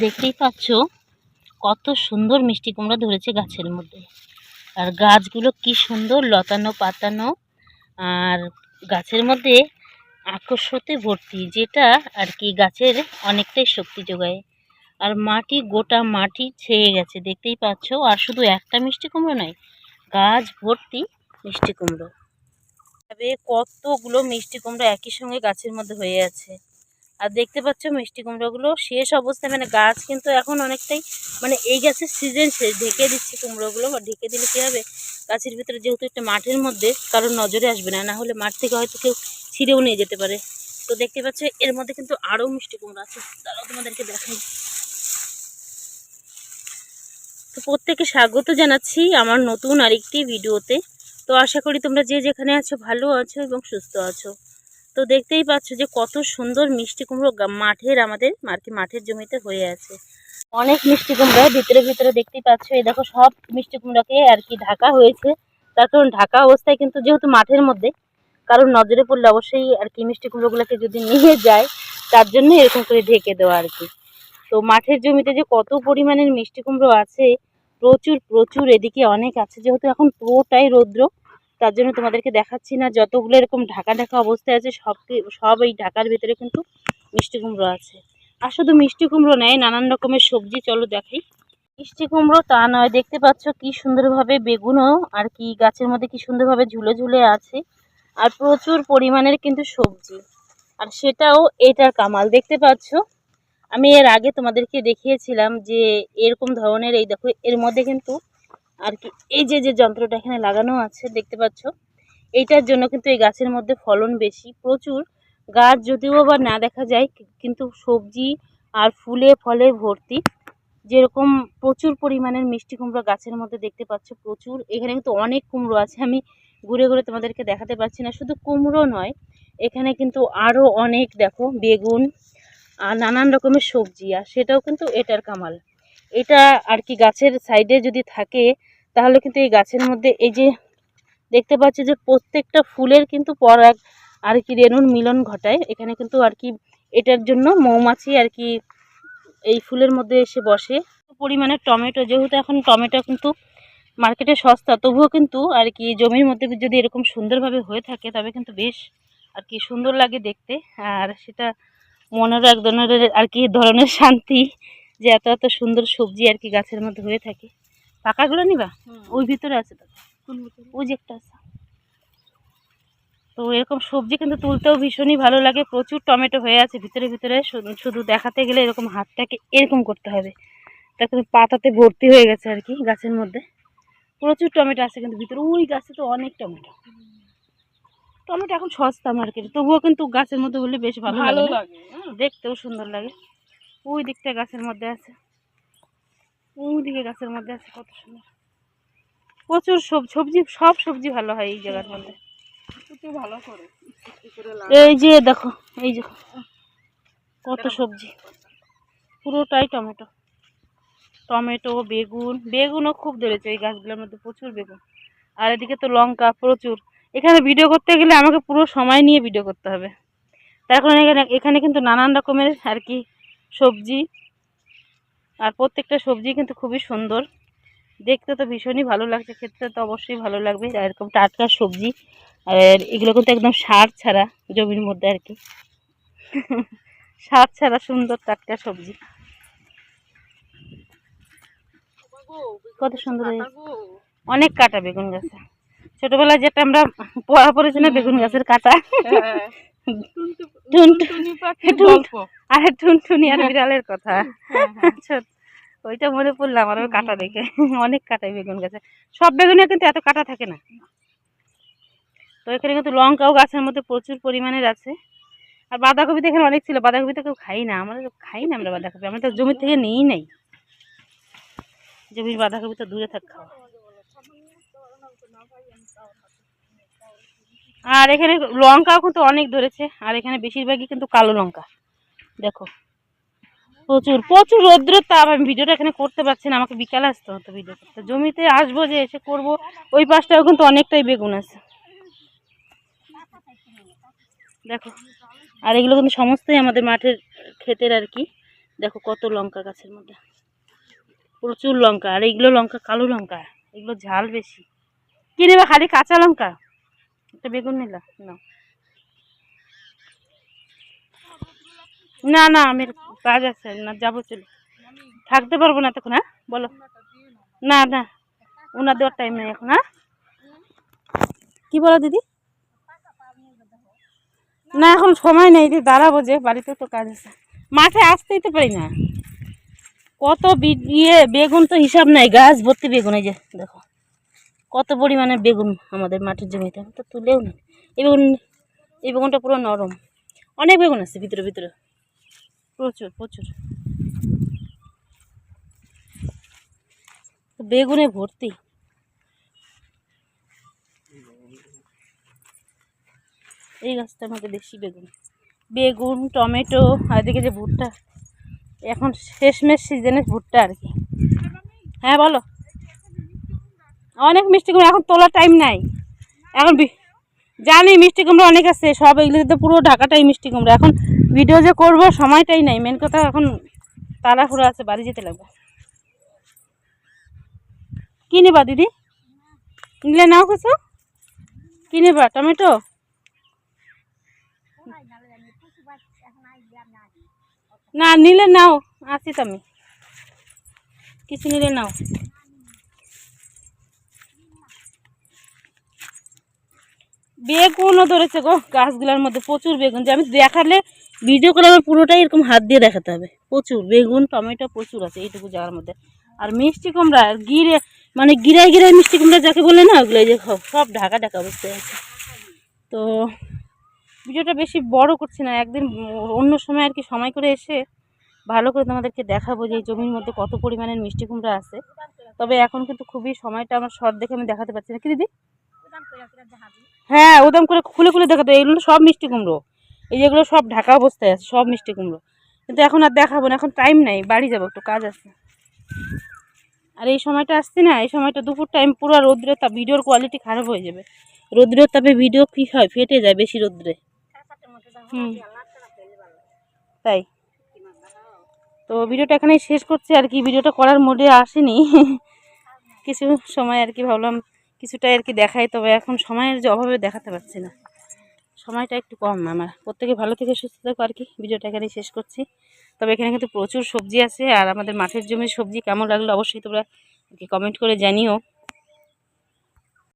দেখতেই পাচ্ছ? কত সুন্দর মিষ্টি কুমড়া ধরেছে গাছের মধ্যে। আর গাছগুলো কি সুন্দর লতানো পাতানো। আর গাছের মধ্যে আকর্ষতে ভর্তি, যেটা আর কি গাছের অনেকটাই শক্তি যোগায়। আর মাটি, গোটা মাটি ছেয়ে গেছে, দেখতেই পাচ্ছ? আর শুধু একটা মিষ্টি কুমড়ো নয়, গাছ ভর্তি মিষ্টি কুমড়ো। তবে কতগুলো মিষ্টি কুমড়ো একই সঙ্গে গাছের মধ্যে হয়ে আছে। আর দেখতে পাচ্ছ মিষ্টি কুমড়োগুলো শেষ অবস্থায় মানে গাছ কিন্তু এখন অনেকটাই মানে এই গাছের সিজন শেষ, ঢেকে দিচ্ছি কুমড়োগুলো, বা ঢেকে দিলে কী হবে? গাছের ভিতরে যেহেতু একটা মাঠের মধ্যে, কারোর নজরে আসবে না না হলে মাঠ থেকে হয়তো কেউ ছিঁড়েও নিয়ে যেতে পারে। তো দেখতে পাচ্ছ, এর মধ্যে কিন্তু আরও মিষ্টি কুমড়ো আছে। তারাও তোমাদেরকে দেখাই। তো প্রত্যেকে স্বাগত জানাচ্ছি আমার নতুন আরেকটি ভিডিওতে। তো আশা করি তোমরা যে যেখানে আছো, ভালো আছো এবং সুস্থ আছো। তো দেখতেই পাচ্ছ যে কত সুন্দর মিষ্টি কুমড়ো মাঠের আমাদের মার্কে মাঠের জমিতে হয়ে আছে। অনেক মিষ্টি কুমড়ো ভিতরে ভিতরে দেখতেই পাচ্ছ। এই দেখো সব মিষ্টি কুমড়োকে আর কি ঢাকা হয়েছে। তার কারণ ঢাকা অবস্থায় কিন্তু যেহেতু মাঠের মধ্যে, কারণ নজরে পড়লে অবশ্যই আর কি মিষ্টি কুমড়োগুলোকে যদি নিয়ে যায়, তার জন্য এরকম করে ঢেকে দেওয়া আর কি। তো মাঠের জমিতে যে কত পরিমাণের মিষ্টি কুমড়ো আছে, প্রচুর প্রচুর। এদিকে অনেক আছে, যেহেতু এখন পুরোটাই রৌদ্র। তার জন্য তোমাদেরকে দেখাচ্ছি না। যতগুলো এরকম ঢাকা ঢাকা অবস্থায় আছে সব সব এই ঢাকার ভিতরে কিন্তু মিষ্টি কুমড়ো আছে। আর শুধু মিষ্টি কুমড়ো নেয় নানান রকমের সবজি, চলো দেখাই। মিষ্টি কুমড়ো, তা নয়, দেখতে পাচ্ছ কি সুন্দরভাবে বেগুনও, আর কি গাছের মধ্যে কি সুন্দরভাবে ঝুলে ঝুলে আছে। আর প্রচুর পরিমাণের কিন্তু সবজি। আর সেটাও এটার কামাল, দেখতে পাচ্ছ? আমি এর আগে তোমাদেরকে দেখিয়েছিলাম যে এরকম ধরনের এই দেখো, এর মধ্যে কিন্তু আর কি, এই যে যে যন্ত্রটা এখানে লাগানো আছে, দেখতে পাচ্ছ? এইটার জন্য কিন্তু এই গাছের মধ্যে ফলন বেশি, প্রচুর। গাছ যদিও বা না দেখা যায় কিন্তু সবজি আর ফুলে ফলে ভর্তি। যেরকম প্রচুর পরিমাণের মিষ্টি কুমড়ো গাছের মধ্যে দেখতে পাচ্ছ, প্রচুর। এখানে কিন্তু অনেক কুমড়ো আছে, আমি ঘুরে ঘুরে তোমাদেরকে দেখাতে পারছি না। শুধু কুমড়ো নয়, এখানে কিন্তু আরও অনেক দেখো, বেগুন আর নানান রকমের সবজি, আর সেটাও কিন্তু এটার কামাল। এটা আর কি গাছের সাইডে যদি থাকে তাহলে কিন্তু এই গাছের মধ্যে এই যে দেখতে পাচ্ছি যে প্রত্যেকটা ফুলের কিন্তু পরাগ আর কি রেণুর মিলন ঘটায়। এখানে কিন্তু আর কি এটার জন্য মৌমাছি আর কি এই ফুলের মধ্যে এসে বসে। পরিমাণে টমেটো, যেহেতু এখন টমেটো কিন্তু মার্কেটে সস্তা, তবুও কিন্তু আর কি জমির মধ্যে যদি এরকম সুন্দরভাবে হয়ে থাকে, তবে কিন্তু বেশ আর কি সুন্দর লাগে দেখতে। আর সেটা মনেরও এক ধরনের আর কি ধরনের শান্তি যে এত এত সুন্দর সবজি আর কি গাছের মধ্যে হয়ে থাকে। পাকাগুলো নিবা? ওই ভিতরে আছে তো। ওই যে একটা আছে। তো এরকম সবজি কিন্তু তুলতেও ভীষণই ভালো লাগে। প্রচুর টমেটো হয়ে আছে ভিতরে ভিতরে। শুধু- দেখাতে গেলে এরকম হাতটাকে এরকম করতে হবে। তারপরে পাতাতে ভর্তি হয়ে গেছে আর কি গাছের মধ্যে। প্রচুর টমেটো আছে কিন্তু ভিতরে। ওই গাছে তো অনেক টমেটো। টমেটো এখন সস্তা মার্কেটে। তবুও কিন্তু গাছের মধ্যে হলে বেশ ভালো লাগে। দেখতেও সুন্দর লাগে। ওই দিকটা গাছের মধ্যে আছে। ওই দিকে গাছের মধ্যে আছে কত সুন্দর। প্রচুর সব- সবজি সব সবজি ভালো হয় এই জায়গার মধ্যে। ভালো করে। এই যে দেখো এই যে কত সবজি। পুরোটাই টমেটো। টমেটো বেগুন বেগুনও খুব ধরেছে এই গাছগুলোর মধ্যে প্রচুর বেগুন। আর এদিকে তো লঙ্কা প্রচুর। এখানে ভিডিও করতে গেলে আমাকে পুরো সময় নিয়ে ভিডিও করতে হবে। তার কারণ এখানে এখানে কিন্তু নানান রকমের আর কি সবজি আর প্রত্যেকটা সবজি কিন্তু খুবই সুন্দর। দেখতে তো ভীষণই ভালো লাগছে খেতে তো অবশ্যই ভালো লাগবে। আর এরকম টাটকা সবজি আর এগুলো কিন্তু একদম সার ছাড়া জমির মধ্যে আর কি। সার ছাড়া সুন্দর টাটকা সবজি। কত সুন্দর অনেক কাটা বেগুন গাছে। ছোটবেলায় যেটা আমরা পড়া পড়েছি না বেগুন গাছের কাটা। হ্যাঁ। টুনটুনি আর টুনটুনি আর বিড়ালের কথা। হ্যাঁ, হ্যাঁ। ওইটা মনে পড়ল আমার ওই কাটা দেখে। অনেক কাটাই বেগুন গাছে। সব বেগুনে কিন্তু এত কাটা থাকে না। তো এখানে কিন্তু লঙ্কাও গাছের মধ্যে প্রচুর পরিমাণের আছে। আর বাঁধাকপি তো এখানে অনেক ছিল। বাঁধাকপি তো কেউ খাই না। আমরা তো খাই না আমরা বাঁধাকপি। আমরা তো জমি থেকে নিই নাই। জমির বাঁধাকপি তো দূরে থাক খাওয়া। আর এখানে লঙ্কাও কিন্তু অনেক ধরেছে। আর এখানে বেশিরভাগই কিন্তু কালো লঙ্কা। দেখো। প্রচুর প্রচুর রৌদ্র তাপ। আমি ভিডিওটা এখানে করতে পারছি না, আমাকে বিকালে আসতে হতো ভিডিও করতে। জমিতে আসব যে এসে করব, ওই পাশটাও কিন্তু অনেকটাই বেগুন আছে। দেখো, আর এগুলো কিন্তু সমস্তই আমাদের মাঠের ক্ষেতের আর কি। দেখো কত লঙ্কা গাছের মধ্যে। প্রচুর লঙ্কা, আর এইগুলো লঙ্কা কালো লঙ্কা, এগুলো ঝাল বেশি। কিনে নেবে, খালি কাঁচা লঙ্কা? একটা বেগুন নিলাম না। না না আমি কাজ আছে, না, যাব চলে। থাকতে পারব না তখন হ্যাঁ? বলো। না না ওনার দেওয়ার টাইম নেই এখন হ্যাঁ? কি বলো দিদি? না, এখন সময় নেই, যে দাঁড়াবো যে, বাড়িতে তো কাজ আছে। মাঠে আসতেই তো পারি না। কত ইয়ে বেগুন তো হিসাব নাই, গাছ ভর্তি বেগুন, এই যে, দেখো। কত পরিমাণে বেগুন আমাদের মাঠের জমিতে, আমি তো তুলেও না। এই বেগুন এই বেগুনটা পুরো নরম। অনেক বেগুন আছে ভিতরে ভিতরে। প্রচুর প্রচুর। বেগুনে ভর্তি। এই গাছটার মধ্যে বেশি বেগুন। বেগুন, টমেটো, আর এদিকে যে ভুট্টা, এখন শেষমেশ সিজনের ভুট্টা আর কি। হ্যাঁ বলো। অনেক মিষ্টি কুমড়ো, এখন তোলার টাইম নাই। এখন জানি মিষ্টি কুমড়ো অনেক আছে, সব এগুলো তো পুরো ঢাকাটাই মিষ্টি কুমড়ো। এখন ভিডিও যে করব, সময়টাই নাই। মেন কথা এখন তাড়াহুড়ো আছে, বাড়ি যেতে লাগবে। কী নেবা, দিদি? নিলে নাও কিছু? কী নেবা, টমেটো? না, নিলে নাও, আসি তো আমি। কিছু নিলে নাও। বেগুনও ধরেছে গো, গাছগুলোর মধ্যে প্রচুর বেগুন। যে আমি দেখালে ভিডিও করে আমার পুরোটাই এরকম হাত দিয়ে দেখাতে হবে। প্রচুর বেগুন, টমেটো প্রচুর আছে এইটুকু জায়গার মধ্যে। আর মিষ্টি কুমড়া গিরে মানে গিরায় গিরায় মিষ্টি কুমড়া যাকে বলে না, ওগুলো যে সব ঢাকা ঢাকা অবস্থায় আছে। তো ভিডিওটা বেশি বড় করছি না, একদিন অন্য সময় আর কি সময় করে এসে ভালো করে তোমাদেরকে দেখাবো যে জমির মধ্যে কত পরিমাণের মিষ্টি কুমড়া আছে। তবে এখন কিন্তু খুবই সময়টা আমার শর্ট দেখে আমি দেখাতে পারছি না। কি দিদি? হ্যাঁ ওদম করে খুলে খুলে দেখাতো। এগুলো সব মিষ্টি কুমড়ো। এই যেগুলো সব ঢাকা অবস্থায় আছে সব মিষ্টি কুমড়ো। কিন্তু এখন আর দেখাবো না এখন টাইম নাই বাড়ি যাব একটু কাজ আছে। আর এই সময়টা আসছে না এই সময়টা দুপুর টাইম পুরো রোদ্রে তাপ ভিডিওর কোয়ালিটি খারাপ হয়ে যাবে। রোদ্রের তাপে ভিডিও কী হয়? ফেটে যায় বেশি রোদ্রে। হুম। তাই। তো ভিডিওটা এখানেই শেষ করছি আর কি ভিডিওটা করার মোডে আসেনি। কিছু সময় আর কি ভাবলাম কিছুটা আর কি দেখাই, তবে এখন সময়ের যে অভাবে দেখাতে পারছি না। সময়টা একটু কম আমার। প্রত্যেকে ভালো থেকে সুস্থ থাকো আর কি। ভিডিওটা এখানেই শেষ করছি। তবে এখানে কিন্তু প্রচুর সবজি আছে, আর আমাদের মাঠের জমির সবজি কেমন লাগল অবশ্যই তোমরা কমেন্ট করে জানিও।